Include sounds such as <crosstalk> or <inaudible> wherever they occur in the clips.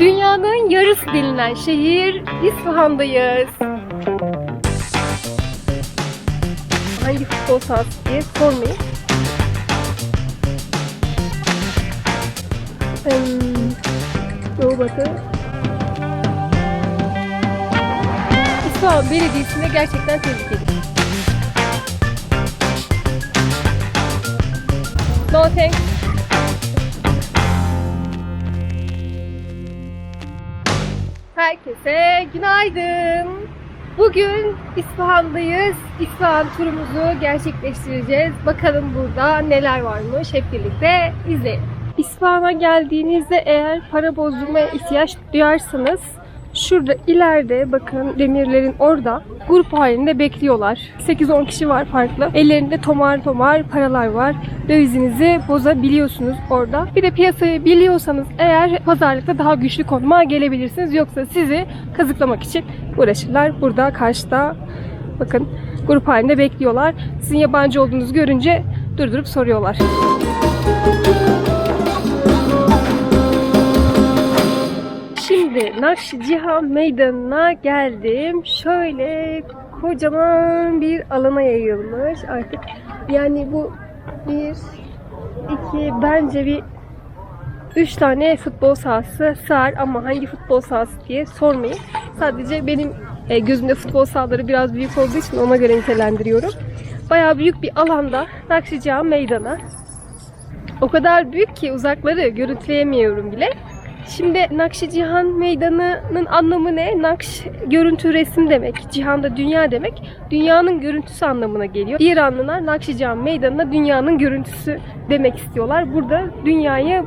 Dünyanın yarısı denilen şehir İsfahan'dayız. Hangi futbol sahası diye sormayın. Doğu Batı. İsfahan Belediyesi'ne gerçekten tebrik ederim. No thanks. Herkese günaydın. Bugün İsfahan'dayız. İsfahan turumuzu gerçekleştireceğiz. Bakalım burada neler varmış hep birlikte izleyelim. İsfahan'a geldiğinizde eğer para bozdurmaya ihtiyaç duyarsanız şurada ileride bakın demirlerin orada grup halinde bekliyorlar. 8-10 kişi var farklı. Ellerinde tomar tomar paralar var. Dövizinizi bozabiliyorsunuz orada. Bir de piyasayı biliyorsanız eğer pazarlıkta daha güçlü konuma gelebilirsiniz. Yoksa sizi kazıklamak için uğraşırlar. Burada karşıda bakın grup halinde bekliyorlar. Sizin yabancı olduğunuzu görünce durdurup soruyorlar. Şimdi Nakşi Cihan Meydanı'na geldim. Şöyle kocaman bir alana yayılmış artık. Yani bu bir, iki, bence bir üç tane futbol sahası sığar ama hangi futbol sahası diye sormayın. Sadece benim e, gözümde futbol sahaları biraz büyük olduğu için ona göre nitelendiriyorum. Bayağı büyük bir alanda Nakşi Cihan Meydanı. O kadar büyük ki uzakları görüntüleyemiyorum bile. Şimdi Nakşi Cihan Meydanı'nın anlamı ne? Nakş görüntü resim demek. Cihan da dünya demek. Dünyanın görüntüsü anlamına geliyor. İranlılar Nakşi Cihan Meydanı'na dünyanın görüntüsü demek istiyorlar. Burada dünyayı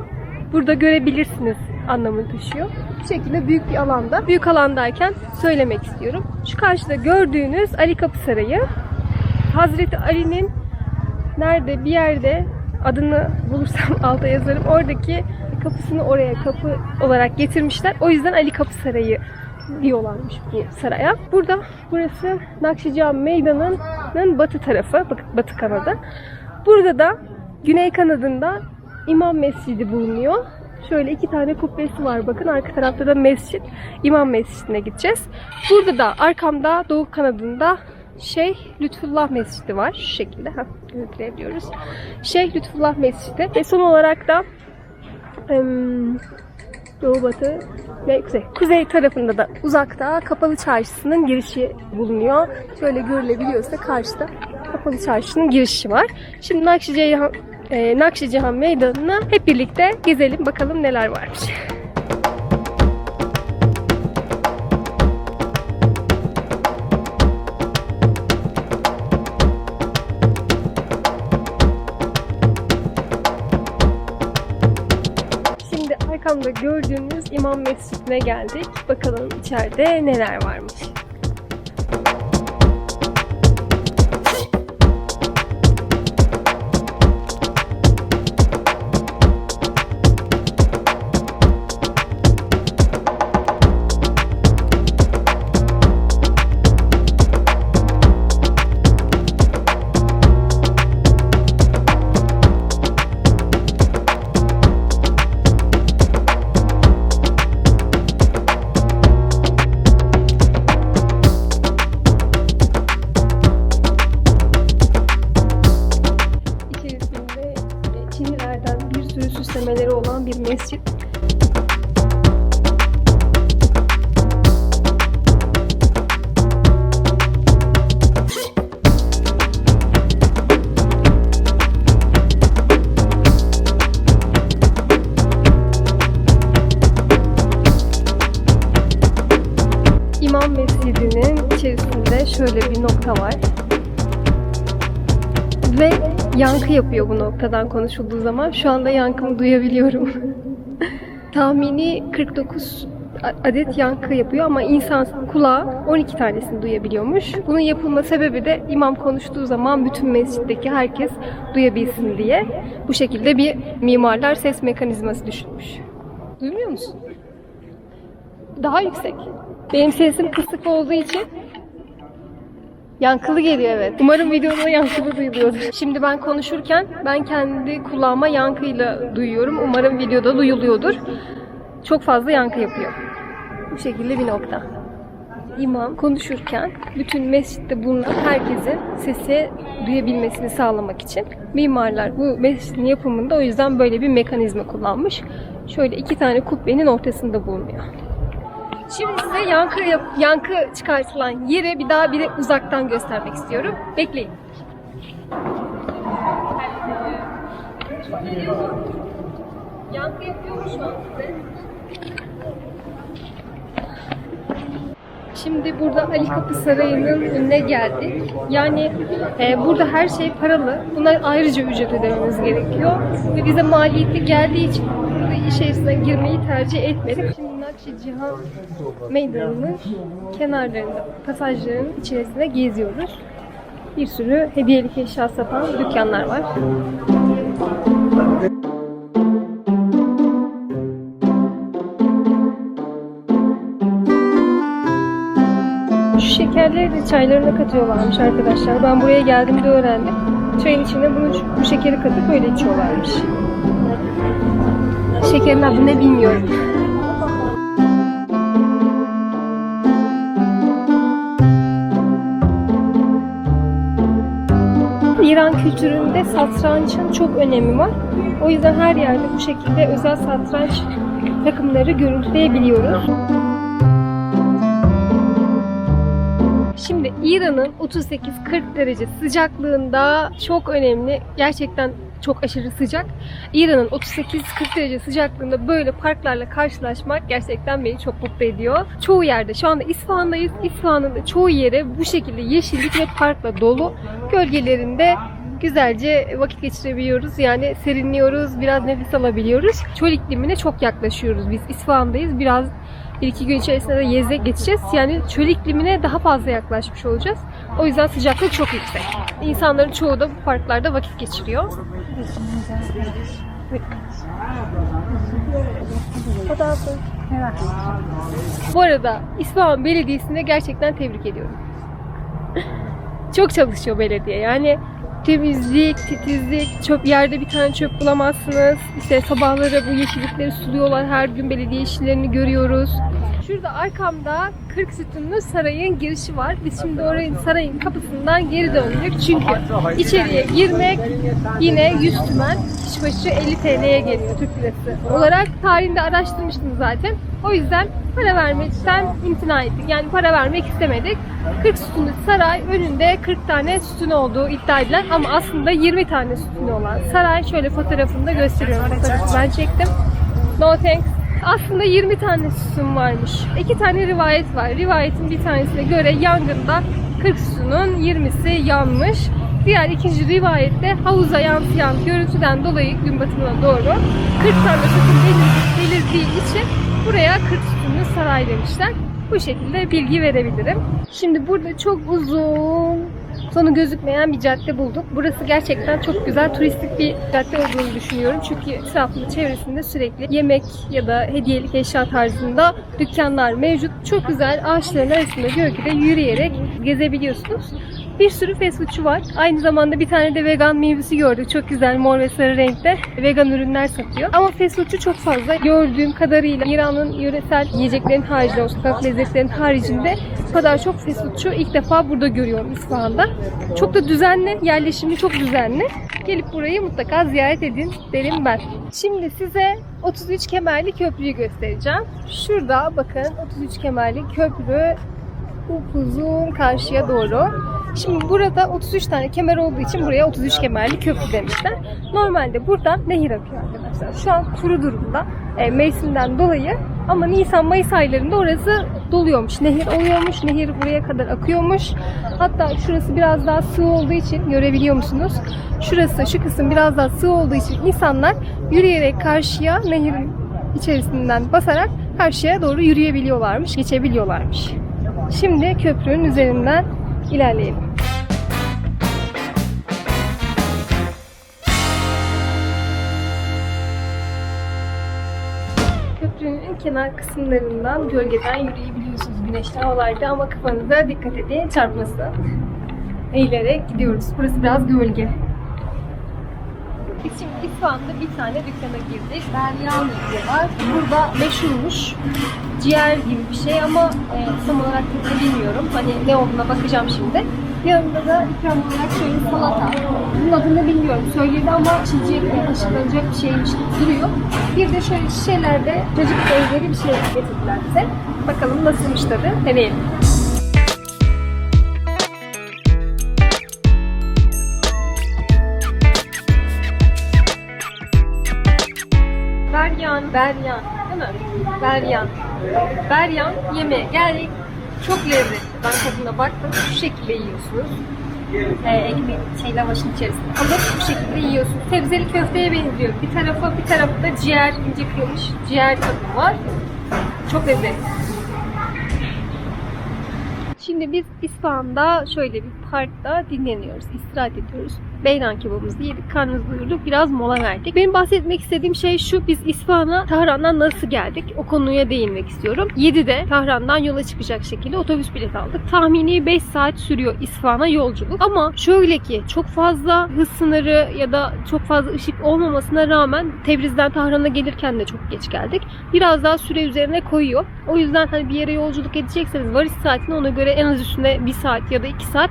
burada görebilirsiniz anlamını taşıyor. Bu şekilde büyük bir alanda. Büyük alandayken söylemek istiyorum. Şu karşıda gördüğünüz Ali Kapı Sarayı. Hazreti Ali'nin nerede bir yerde adını bulursam <laughs> alta yazarım. Oradaki kapısını oraya kapı olarak getirmişler. O yüzden Ali Kapı Sarayı diyorlarmış bu saraya. Burada burası Nakşican Meydanı'nın batı tarafı, batı kanadı. Burada da güney kanadında İmam Mescidi bulunuyor. Şöyle iki tane kubbesi var. Bakın arka tarafta da mescit. İmam Mescidi'ne gideceğiz. Burada da arkamda doğu kanadında Şeyh Lütfullah Mescidi var. Şu şekilde. Heh, görüntüleyebiliyoruz. Şeyh Lütfullah Mescidi. Ve son olarak da Doğu Batı ve Kuzey. Kuzey tarafında da uzakta Kapalı Çarşısı'nın girişi bulunuyor. Şöyle görülebiliyorsa karşıda Kapalı Çarşı'nın girişi var. Şimdi Nakşi Ceyhan, e, Nakşi Cihan Meydanı'na hep birlikte gezelim bakalım neler varmış. Arkamda gördüğünüz İmam Mescidine geldik. Bakalım içeride neler varmış. Nokta var. Ve yankı yapıyor bu noktadan konuşulduğu zaman. Şu anda yankımı duyabiliyorum. <laughs> Tahmini 49 a- adet yankı yapıyor ama insan kulağı 12 tanesini duyabiliyormuş. Bunun yapılma sebebi de imam konuştuğu zaman bütün mescitteki herkes duyabilsin diye. Bu şekilde bir mimarlar ses mekanizması düşünmüş. Duymuyor musun? Daha yüksek. Benim sesim kısık olduğu için Yankılı geliyor evet. Umarım videoda yankılı duyuluyordur. Şimdi ben konuşurken ben kendi kulağıma yankıyla duyuyorum. Umarım videoda duyuluyordur. çok fazla yankı yapıyor. Bu şekilde bir nokta. İmam konuşurken bütün mescitte bulunan herkesin sesi duyabilmesini sağlamak için mimarlar bu mescidin yapımında o yüzden böyle bir mekanizma kullanmış. Şöyle iki tane kubbenin ortasında bulunuyor. Şimdi size yankı yankı çıkartılan yeri bir daha bir de uzaktan göstermek istiyorum. Bekleyin. Yankı yapıyor mu şu an? Şimdi burada Ali Kapı Sarayı'nın önüne geldik. Yani e, burada her şey paralı. Buna ayrıca ücret ödememiz gerekiyor. Ve bize maliyetli geldiği için burada içerisine girmeyi tercih etmedik. Şimdi Nakşi Cihan Meydanı'nın kenarlarında, pasajların içerisinde geziyoruz. Bir sürü hediyelik eşya satan dükkanlar var. Şu şekerleri de çaylarına katıyorlarmış arkadaşlar. Ben buraya geldiğimde öğrendim. Çayın içine bunu bu şekeri katıp öyle içiyorlarmış. Şekerin adı ne bilmiyorum. İran kültüründe satrançın çok önemi var. O yüzden her yerde bu şekilde özel satranç takımları görüntüleyebiliyoruz. Şimdi İran'ın 38-40 derece sıcaklığında çok önemli, gerçekten çok aşırı sıcak. İran'ın 38-40 derece sıcaklığında böyle parklarla karşılaşmak gerçekten beni çok mutlu ediyor. Çoğu yerde, şu anda İsfahan'dayız. İsfahan'ın çoğu yere bu şekilde yeşillik ve parkla dolu. Gölgelerinde güzelce vakit geçirebiliyoruz. Yani serinliyoruz, biraz nefes alabiliyoruz. Çöl iklimine çok yaklaşıyoruz biz. İsfahan'dayız. Biraz bir iki gün içerisinde de Yez'e geçeceğiz. Yani çöl iklimine daha fazla yaklaşmış olacağız. O yüzden sıcaklık çok yüksek. İnsanların çoğu da bu parklarda vakit geçiriyor. Bu arada İsfahan Belediyesi'ni gerçekten tebrik ediyorum. <laughs> Çok çalışıyor belediye. Yani temizlik, titizlik, çöp yerde bir tane çöp bulamazsınız. İşte sabahları bu yeşillikleri suluyorlar. Her gün belediye işlerini görüyoruz. Şurada arkamda 40 sütunlu sarayın girişi var. Biz şimdi orayın sarayın kapısından geri döndük. Çünkü içeriye girmek yine 100 tümen kişi başı 50 TL'ye geliyor Türk lirası olarak. Tarihinde araştırmıştım zaten. O yüzden para vermekten imtina ettik. Yani para vermek istemedik. 40 sütunlu saray önünde 40 tane sütun olduğu iddia edilen ama aslında 20 tane sütun olan saray. Şöyle fotoğrafını da gösteriyorum. Fotoğrafı ben çektim. No thanks. Aslında 20 tane sütun varmış. İki tane rivayet var. Rivayetin bir tanesine göre yangında 40 sütunun 20'si yanmış. Diğer ikinci rivayette havuza yansıyan görüntüden dolayı gün batımına doğru 40 tane sütun belir- belirdiği için buraya 40 sütunlu saray demişler. Bu şekilde bilgi verebilirim. Şimdi burada çok uzun, sonu gözükmeyen bir cadde bulduk. Burası gerçekten çok güzel turistik bir cadde olduğunu düşünüyorum. Çünkü etrafında çevresinde sürekli yemek ya da hediyelik eşya tarzında dükkanlar mevcut. Çok güzel ağaçların arasında gölgede yürüyerek gezebiliyorsunuz. Bir sürü fast foodçu var. Aynı zamanda bir tane de vegan minibüsü gördük. Çok güzel mor ve sarı renkte vegan ürünler satıyor. Ama fast foodçu çok fazla. Gördüğüm kadarıyla İran'ın yöresel yiyeceklerin haricinde, o sokak lezzetlerinin haricinde bu kadar çok fast foodçu ilk defa burada görüyorum İsfahan'da. Çok da düzenli, yerleşimi çok düzenli. Gelip burayı mutlaka ziyaret edin derim ben. Şimdi size 33 kemerli köprüyü göstereceğim. Şurada bakın 33 kemerli köprü upuzun karşıya doğru. Şimdi burada 33 tane kemer olduğu için buraya 33 kemerli köprü demişler. Normalde buradan nehir akıyor arkadaşlar. Şu an kuru durumda e, mevsimden dolayı ama Nisan-Mayıs aylarında orası doluyormuş. Nehir oluyormuş. Nehir buraya kadar akıyormuş. Hatta şurası biraz daha sığ olduğu için görebiliyor musunuz? Şurası, şu kısım biraz daha sığ olduğu için insanlar yürüyerek karşıya nehirin içerisinden basarak karşıya doğru yürüyebiliyorlarmış, geçebiliyorlarmış. Şimdi köprünün üzerinden ilerleyelim. Kenar kısımlarından gölgeden yürüyebiliyorsunuz güneşli havalarda ama kafanıza dikkat edin çarpmasın. Eğilerek gidiyoruz. Burası biraz gölge. Biz şimdi İsfahan'da bir tane dükkana girdik. Beryan diyorlar. Burada meşhurmuş. Ciğer gibi bir şey ama e, tam olarak tadını bilmiyorum. Hani ne olduğuna bakacağım şimdi. Yanında da ikram olarak şöyle salata. Bunun adını bilmiyorum. Söyledi ama içecek ve taşınacak bir şeymiş duruyor. Bir de şöyle şişelerde çocuk benzeri bir şey getirdiler bize. Bakalım nasılmış tadı. Deneyelim. Beryan, Beryan değil mi? Beryan. Beryan yemeğe geldik. Çok lezzetli. Ben tadına baktım. Şu şekilde yiyorsunuz. Ee, ekmeğin şey lavaşın içerisinde alıp bu şekilde yiyorsunuz. Sebzeli köfteye benziyor. Bir tarafı bir tarafı da ciğer ince kıyılmış ciğer tadı var. Çok lezzetli. Şimdi biz İsfahan'da şöyle bir parkta dinleniyoruz, istirahat ediyoruz. Beyran kebabımızı yedik, karnımızı doyurduk, biraz mola verdik. Benim bahsetmek istediğim şey şu, biz İsfahan'a Tahran'dan nasıl geldik? O konuya değinmek istiyorum. 7'de Tahran'dan yola çıkacak şekilde otobüs bileti aldık. Tahmini 5 saat sürüyor İsfahan'a yolculuk. Ama şöyle ki çok fazla hız sınırı ya da çok fazla ışık olmamasına rağmen Tebriz'den Tahran'a gelirken de çok geç geldik. Biraz daha süre üzerine koyuyor. O yüzden hani bir yere yolculuk edecekseniz varış saatini ona göre en az üstünde 1 saat ya da 2 saat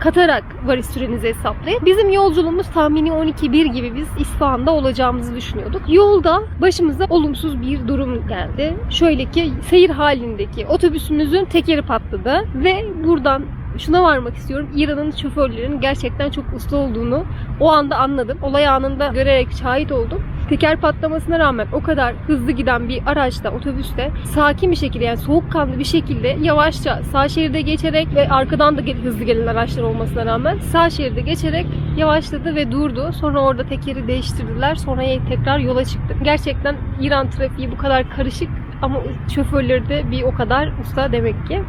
katarak varış sürenizi hesaplayın. Bizim yolculuğumuz tahmini 12-1 gibi biz İsfahan'da olacağımızı düşünüyorduk. Yolda başımıza olumsuz bir durum geldi. Şöyle ki seyir halindeki otobüsümüzün tekeri patladı ve buradan şuna varmak istiyorum. İran'ın şoförlerinin gerçekten çok usta olduğunu o anda anladım. Olay anında görerek şahit oldum. Teker patlamasına rağmen o kadar hızlı giden bir araçta, otobüste sakin bir şekilde yani soğukkanlı bir şekilde yavaşça sağ şeride geçerek ve arkadan da hızlı gelen araçlar olmasına rağmen sağ şeride geçerek yavaşladı ve durdu. Sonra orada tekeri değiştirdiler. Sonra tekrar yola çıktı. Gerçekten İran trafiği bu kadar karışık ama şoförleri de bir o kadar usta demek ki.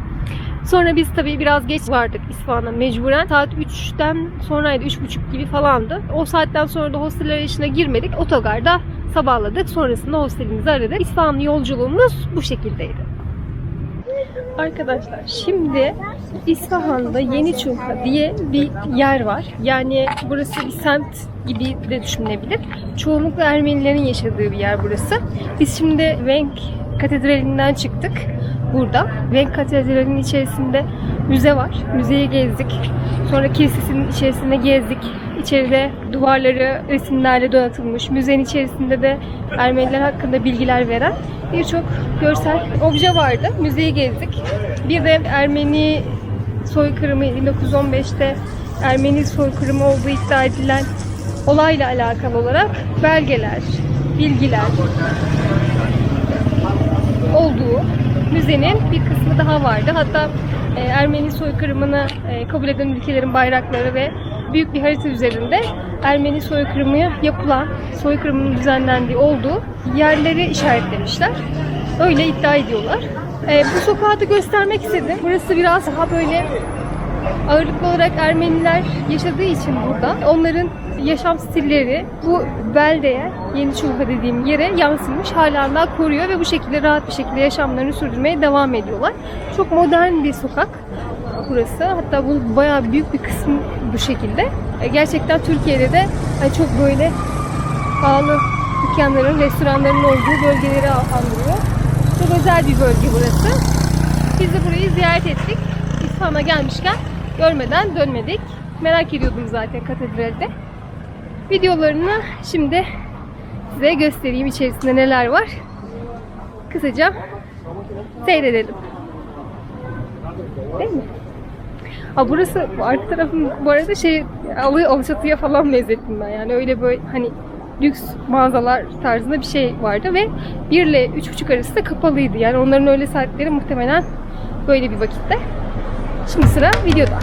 Sonra biz tabii biraz geç vardık İsfahan'a mecburen. Saat 3'ten sonraydı, 3.30 gibi falandı. O saatten sonra da hostel arayışına girmedik. Otogarda sabahladık. Sonrasında hostelimizi aradık. İsfahan yolculuğumuz bu şekildeydi. Arkadaşlar şimdi İsfahan'da Yeni Çulha diye bir yer var. Yani burası bir semt gibi de düşünülebilir. Çoğunlukla Ermenilerin yaşadığı bir yer burası. Biz şimdi Venk Katedrali'nden çıktık burada. Venk Katedrali'nin içerisinde müze var. Müzeyi gezdik. Sonra kilisesinin içerisinde gezdik. İçeride duvarları resimlerle donatılmış. Müzenin içerisinde de Ermeniler hakkında bilgiler veren birçok görsel obje vardı. Müzeyi gezdik. Bir de Ermeni soykırımı 1915'te Ermeni soykırımı olduğu iddia edilen olayla alakalı olarak belgeler, bilgiler müzenin bir kısmı daha vardı. Hatta e, Ermeni soykırımını e, kabul eden ülkelerin bayrakları ve büyük bir harita üzerinde Ermeni soykırımı yapılan, soykırımının düzenlendiği olduğu yerleri işaretlemişler. Öyle iddia ediyorlar. E, bu sokağı da göstermek istedim. Burası biraz daha böyle ağırlıklı olarak Ermeniler yaşadığı için burada onların yaşam stilleri bu beldeye, Yeni Çulha dediğim yere yansımış hala daha koruyor ve bu şekilde rahat bir şekilde yaşamlarını sürdürmeye devam ediyorlar. Çok modern bir sokak burası. Hatta bu bayağı büyük bir kısmı bu şekilde. E, Gerçekten Türkiye'de de çok böyle pahalı dükkanların, restoranların olduğu bölgeleri andırıyor. Çok özel bir bölge burası. Biz de burayı ziyaret ettik. İsfahan'a gelmişken görmeden dönmedik. Merak ediyordum zaten katedralde. Videolarını şimdi size göstereyim içerisinde neler var. Kısaca seyredelim. Değil mi? Ha burası bu arka tarafın bu arada şey alı Alaçatı'ya falan benzettim ben. Yani öyle böyle hani lüks mağazalar tarzında bir şey vardı ve 1 ile 3.30 arası da kapalıydı. Yani onların öğle saatleri muhtemelen böyle bir vakitte. Şimdi sıra videoda.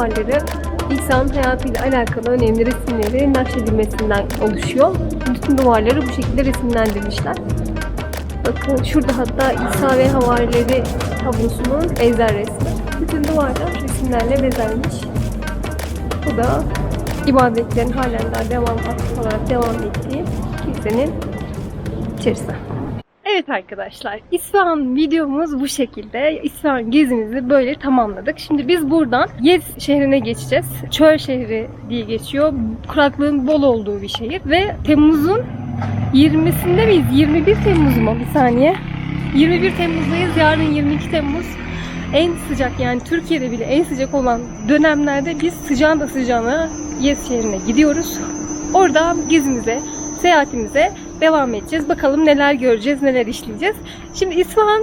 Duvarları İsa'nın hayatıyla alakalı önemli resimleri nakşedilmesinden oluşuyor. Bütün duvarları bu şekilde resimlendirmişler. Bakın şurada hatta İsa ve havarileri tablosunun benzer resmi. Bütün duvarlar resimlerle bezenmiş. Bu da ibadetlerin halen daha devam olarak devam ettiği kilisenin içerisi. Evet arkadaşlar, İsfahan videomuz bu şekilde. İsfahan gezimizi böyle tamamladık. Şimdi biz buradan Yez şehrine geçeceğiz. Çöl şehri diye geçiyor. Kuraklığın bol olduğu bir şehir. Ve Temmuz'un 20'sinde miyiz? 21 Temmuz mu? Bir saniye. 21 Temmuz'dayız. Yarın 22 Temmuz. En sıcak yani Türkiye'de bile en sıcak olan dönemlerde biz sıcağın da sıcağına Yez şehrine gidiyoruz. Orada gezimize, seyahatimize devam edeceğiz. Bakalım neler göreceğiz, neler işleyeceğiz. Şimdi İsfahan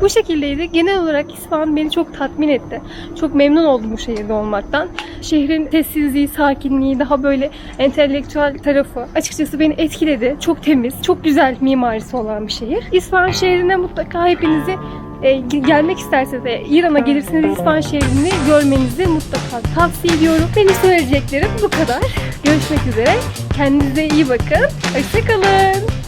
bu şekildeydi. Genel olarak İsfahan beni çok tatmin etti. Çok memnun oldum bu şehirde olmaktan. Şehrin sessizliği, sakinliği, daha böyle entelektüel tarafı açıkçası beni etkiledi. Çok temiz, çok güzel mimarisi olan bir şehir. İsfahan şehrine mutlaka hepinizi e, gelmek isterseniz de İran'a gelirseniz İsfahan şehrini görmenizi mutlaka tavsiye ediyorum. Benim söyleyeceklerim bu kadar. Görüşmek üzere. Kendinize iyi bakın. Hoşçakalın.